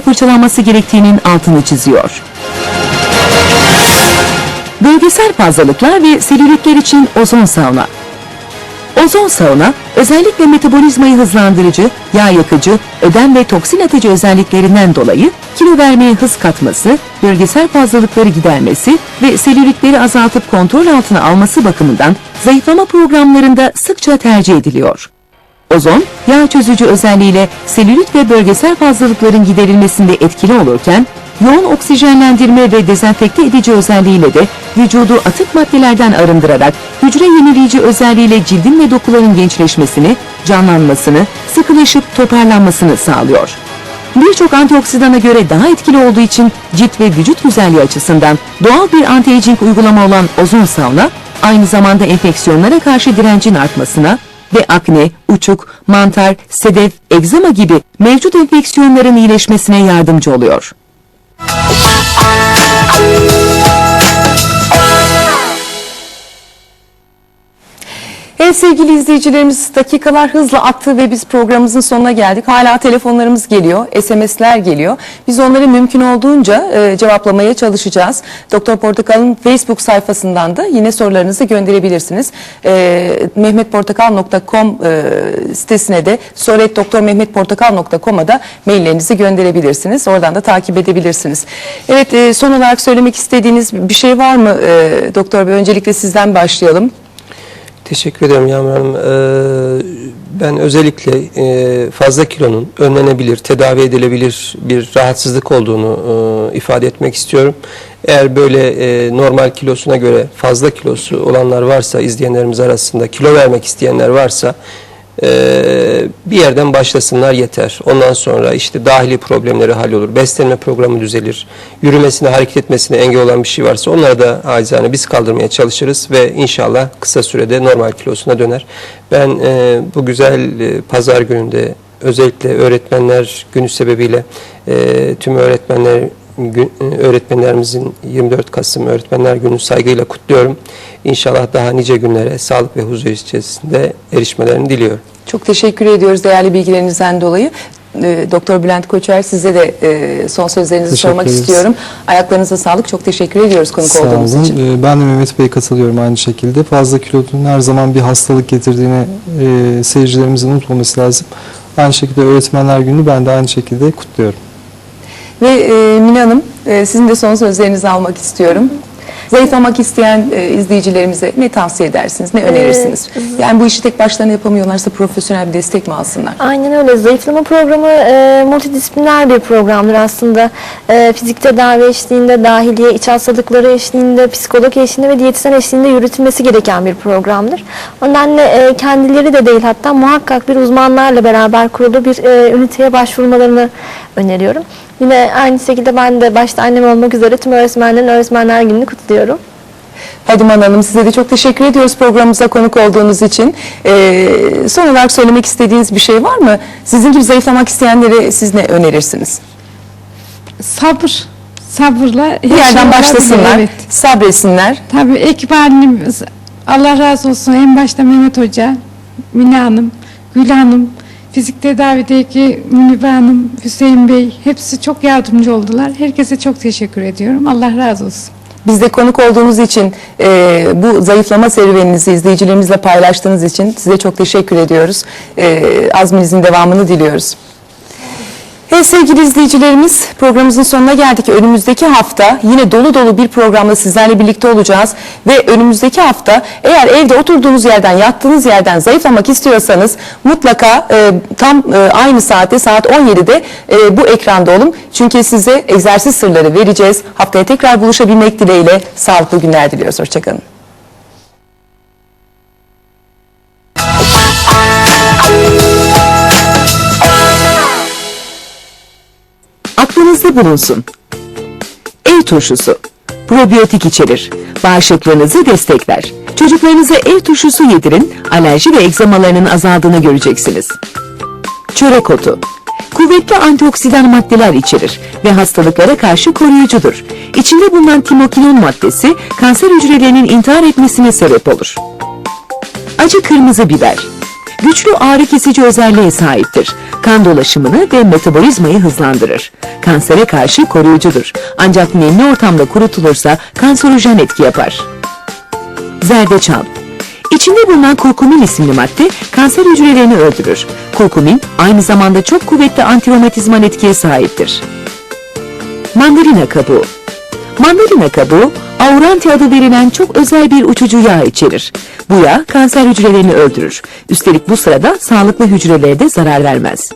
fırçalanması gerektiğinin altını çiziyor. Bölgesel fazlalıklar ve selülitler için ozon sauna. Ozon sauna özellikle metabolizmayı hızlandırıcı, yağ yakıcı, ödem ve toksin atıcı özelliklerinden dolayı kilo vermeye hız katması, bölgesel fazlalıkları gidermesi ve selülitleri azaltıp kontrol altına alması bakımından zayıflama programlarında sıkça tercih ediliyor. Ozon, yağ çözücü özelliğiyle selülit ve bölgesel fazlalıkların giderilmesinde etkili olurken, yoğun oksijenlendirme ve dezenfekte edici özelliğiyle de vücudu atık maddelerden arındırarak hücre yenileyici özelliğiyle cildin ve dokuların gençleşmesini, canlanmasını, sıkılaşıp toparlanmasını sağlıyor. Birçok antioksidana göre daha etkili olduğu için cilt ve vücut güzelliği açısından doğal bir anti-aging uygulama olan ozon sauna, aynı zamanda enfeksiyonlara karşı direncin artmasına ve akne, uçuk, mantar, sedef, egzama gibi mevcut enfeksiyonların iyileşmesine yardımcı oluyor. Evet sevgili izleyicilerimiz dakikalar hızla aktı ve biz programımızın sonuna geldik. Hala telefonlarımız geliyor, SMS'ler geliyor. Biz onları mümkün olduğunca e, cevaplamaya çalışacağız. Doktor Portakal'ın Facebook sayfasından da yine sorularınızı gönderebilirsiniz. E, mehmetportakal.com e, sitesine de soretdoktormehmetportakal.com'a da maillerinizi gönderebilirsiniz. Oradan da takip edebilirsiniz. Evet e, son olarak söylemek istediğiniz bir şey var mı e, Doktor Bey? Öncelikle sizden başlayalım. Teşekkür ederim Yağmur Hanım. Ee, ben özellikle e, fazla kilonun önlenebilir, tedavi edilebilir bir rahatsızlık olduğunu e, ifade etmek istiyorum. Eğer böyle e, normal kilosuna göre fazla kilosu olanlar varsa, izleyenlerimiz arasında kilo vermek isteyenler varsa bir yerden başlasınlar yeter. Ondan sonra işte dahili problemleri hallolur, beslenme programı düzelir, yürümesine, hareket etmesine engel olan bir şey varsa onları da acizane biz kaldırmaya çalışırız ve inşallah kısa sürede normal kilosuna döner. Ben e, bu güzel e, pazar gününde özellikle öğretmenler günü sebebiyle e, tüm öğretmenler öğretmenlerimizin 24 Kasım Öğretmenler Günü saygıyla kutluyorum. İnşallah daha nice günlere sağlık ve huzur içerisinde erişmelerini diliyorum. Çok teşekkür ediyoruz değerli bilgilerinizden dolayı. Ee, Doktor Bülent Koçer size de e, son sözlerinizi Teşekkür sormak ederiz. istiyorum. Ayaklarınıza sağlık. Çok teşekkür ediyoruz konuk Sağ olduğunuz olun. için. Ee, Ben de Mehmet Bey'e katılıyorum aynı şekilde. Fazla kilonun her zaman bir hastalık getirdiğini e, seyircilerimizin unutmaması lazım. Aynı şekilde Öğretmenler Günü ben de aynı şekilde kutluyorum. Ve e, Mine Hanım e, sizin de son sözlerinizi almak istiyorum. Zayıflamak isteyen e, izleyicilerimize ne tavsiye edersiniz, ne önerirsiniz? Yani bu işi tek başlarına yapamıyorlarsa profesyonel bir destek mi alsınlar? Aynen öyle. Zayıflama programı e, multidisipliner bir programdır aslında. E, fizik tedavi eşliğinde, dahiliye, iç hastalıkları eşliğinde, psikolog eşliğinde ve diyetisyen eşliğinde yürütülmesi gereken bir programdır. O nedenle e, kendileri de değil hatta muhakkak bir uzmanlarla beraber kurulu bir e, üniteye başvurmalarını öneriyorum. Yine aynı şekilde ben de başta annem olmak üzere tüm öğretmenlerin öğretmenler gününü kutluyorum. Fadiman Hanım size de çok teşekkür ediyoruz programımıza konuk olduğunuz için. Ee, son olarak söylemek istediğiniz bir şey var mı? Sizin gibi zayıflamak isteyenlere siz ne önerirsiniz? sabır sabırla Bir yerden başlasınlar, Evet. sabretsinler. Tabii ekip halimiz Allah razı olsun en başta Mehmet Hoca, Mine Hanım, Gül Hanım, fizik tedavideki Munibe Hanım, Hüseyin Bey hepsi çok yardımcı oldular. Herkese çok teşekkür ediyorum. Allah razı olsun. Bizde konuk olduğunuz için, e, bu zayıflama serüveninizi izleyicilerimizle paylaştığınız için size çok teşekkür ediyoruz. E, azminizin devamını diliyoruz. Evet sevgili izleyicilerimiz programımızın sonuna geldik. Önümüzdeki hafta yine dolu dolu bir programla sizlerle birlikte olacağız. Ve önümüzdeki hafta eğer evde oturduğunuz yerden, yattığınız yerden zayıflamak istiyorsanız mutlaka e, tam e, aynı saatte saat 17'de e, bu ekranda olun. Çünkü size egzersiz sırları vereceğiz. Haftaya tekrar buluşabilmek dileğiyle sağlıklı günler diliyoruz. Hoşçakalın. Aklınızda bulunsun. Ev turşusu. Probiyotik içerir. Bağışıklığınızı destekler. Çocuklarınıza ev turşusu yedirin, alerji ve egzamalarının azaldığını göreceksiniz. Çörek otu. Kuvvetli antioksidan maddeler içerir ve hastalıklara karşı koruyucudur. İçinde bulunan timokinon maddesi kanser hücrelerinin intihar etmesine sebep olur. Acı kırmızı biber. Güçlü ağrı kesici özelliğe sahiptir. Kan dolaşımını ve metabolizmayı hızlandırır. Kansere karşı koruyucudur. Ancak nemli ortamda kurutulursa kanserojen etki yapar. Zerdeçal İçinde bulunan kurkumin isimli madde kanser hücrelerini öldürür. Kurkumin aynı zamanda çok kuvvetli antiromatizmal etkiye sahiptir. Mandalina kabuğu Mandalina kabuğu, auranti adı verilen çok özel bir uçucu yağ içerir. Bu yağ kanser hücrelerini öldürür. Üstelik bu sırada sağlıklı hücrelere de zarar vermez.